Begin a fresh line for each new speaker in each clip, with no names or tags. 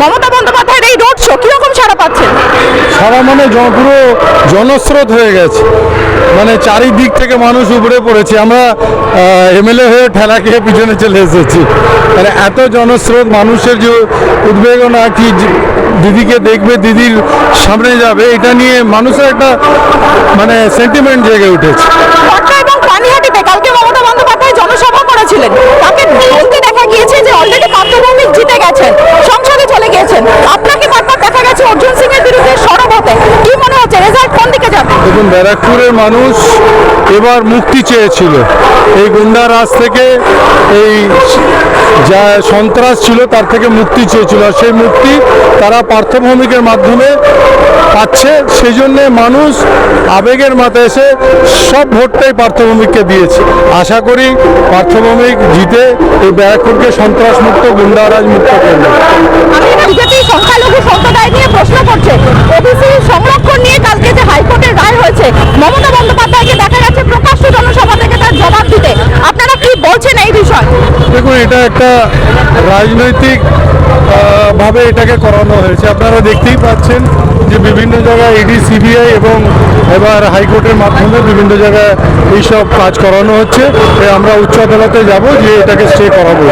মমতা বন্দ্যোপাধ্যায়ের এই road show কীরকম সারা পাচ্ছেন?
সারা মানে পুরো জনস্রোত হয়ে গেছে। মানে চারিদিক থেকে মানুষ উপরে পড়েছে। আমরা এমএলএ হয়ে ঠেলা খেয়ে পিছনে চলে এসেছি। মানে এত জনস্রোত মানুষের যে উদ্বেগনা কি দিদিকে দেখবে দিদির সামনে যাবে এটা নিয়ে মানুষের একটা মানে সেন্টিমেন্ট জেগে উঠেছে।
কালকে মমতা বন্দ্যোপাধ্যায় জনসভা করেছিলেন। তাকে বলতে দেখা গিয়েছে যে অলরেডি পার্থভৌমিক জিতে গেছেন সংসদে চলে গিয়েছেন আপনাকে বারবার দেখা গেছে অর্জুন সিং এর বিরুদ্ধে সরব হতে কি মনে হচ্ছে রেজাল্ট কোন দিকে যাবে
দেখুন, ব্যারাকপুরের মানুষ এবার মুক্তি চেয়েছিল। এই গুন্ডা রাজ থেকে এই যা সন্ত্রাস ছিল, তার থেকে মুক্তি চেয়েছিল। আর সেই মুক্তি তারা পার্থভৌমিকের মাধ্যমে পাচ্ছে। সেই জন্যে মানুষ আবেগের মাথায় এসে সব ভোটটাই পার্থভৌমিককে দিয়েছে। আশা করি পার্থভৌমিক জিতে, এই ব্যারাকপুরকে সন্ত্রাস মুক্ত গুন্ডারাজ মুক্ত করবে।
সংখ্যালঘু সম্প্রদায় নিয়ে প্রশ্ন করছে। সংরক্ষণ নিয়ে কালকে যে হয়েছে? মমতা বন্দ্যোপাধ্যায়কে দেখা গেছে প্রকাশ্য জনসভা থেকে তার জবাব দিতে। আপনারা কি বলছেন এই বিষয়ে?
দেখুন এটা একটা রাজনৈতিক ভাবে এটাকে করানো হয়েছে। আপনারা দেখতেই পাচ্ছেন যে বিভিন্ন জায়গায় ইডি সিবিআই এবং এবার হাইকোর্টের মাধ্যমে বিভিন্ন জায়গায় এইসব কাজ করানো হচ্ছে। আমরা উচ্চ আদালতে যাব যে এটাকে স্টে করাবো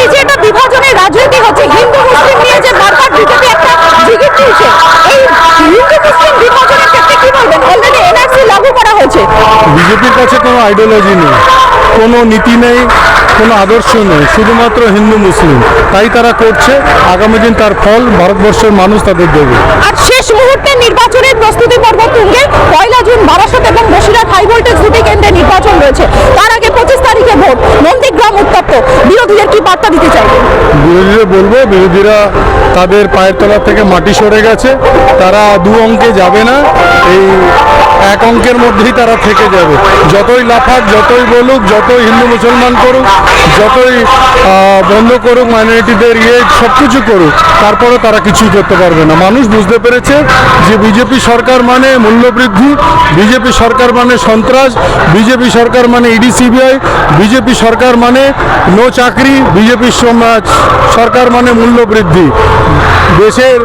এই যে এটা বিভাজনের রাজনীতি হচ্ছে হিন্দু মুসলিম নিয়ে যে বারবার বিজেপি একটা জিগির তুলছে এই হিন্দু মুসলিম বিভাজনের ক্ষেত্রে কি বলবেন অলরেডি এনআরসি লাগু করা হয়েছে
বিজেপির কাছে কোনো আইডিওলজি নেই, কোনো নীতি নেই, কোনো আদর্শ নেই, শুধুমাত্র হিন্দু, মুসলিম। তাই তারা করছে, আগামী দিন তার ফল ভারতবর্ষের মানুষ তাদের দেবে।
আর শেষ মুহূর্তে নির্বাচনের প্রস্তুতি পর্ব তুঙ্গে। পয়লা জুন, বারাসত এবং বসিরহাট হাই ভোল্টেজ দুটি কেন্দ্রে নির্বাচন রয়েছে। তার আগে পঁচিশ তারিখে ভোট, নন্দীগ্রাম উত্তপ্ত। বিরোধীদের কি বার্তা দিতে চাইবেন?
বিরোধীরা বলব, বিরোধীরা তাদের পায়ের তলা থেকে মাটি সরে গেছে, তারা দু অঙ্কে যাবে না, এই এক অঙ্কের মধ্যেই তারা থেকে যাবে। যতই লাফাক, যতই বলুক, যতই হিন্দু মুসলমান করুক, যতই বন্ধ করুক, মাইনরিটিদের ইয়ে সব কিছু করুক, তারপরে তারা কিছুই করতে পারবে না। মানুষ বুঝতে পেরেছে যে বিজেপি সরকার মানে মূল্যবৃদ্ধি, বিজেপি সরকার মানে সন্ত্রাস, বিজেপি সরকার মানে ইডি, সিবিআই, বিজেপি সরকার মানে নো চাকরি, বিজেপি সরকার মানে মূল্য বৃদ্ধি দেশের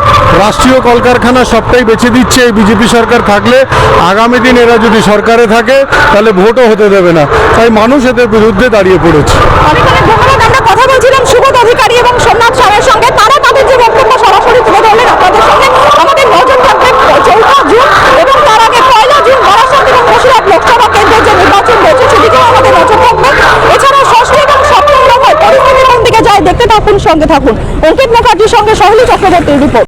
রাষ্ট্রীয় কলকারখানা সবটাই বেছে দিচ্ছে এই বিজেপি সরকার থাকলে। আগামী দিন এরা যদি সরকারে থাকে, তাহলে ভোটও হতে দেবে না। তাই মানুষ এদের বিরুদ্ধে দাঁড়িয়ে পড়েছে।
কথা বলছিলাম অধিকারী এবং সোমনাথ সারের সঙ্গে তারা তাদের যে বক্তব্য সরাসরি তুলে ধরলেন আপনাদের সঙ্গে আমাদের নজর থাকবে চৌঠা জুন এবং তার আগে পয়লা জুন বারাসত এবং বসিরহাট লোকসভা কেন্দ্রের যে নির্বাচন রয়েছে সেদিকেও আমাদের নজর থাকবে এছাড়াও ষষ্ঠ এবং সপ্তম দফায় পরিস্থিতি কোন দিকে যায় দেখতে থাকুন সঙ্গে থাকুন। অঙ্কিত মুখার্জির সঙ্গে সহলি চক্রবর্তীর রিপোর্ট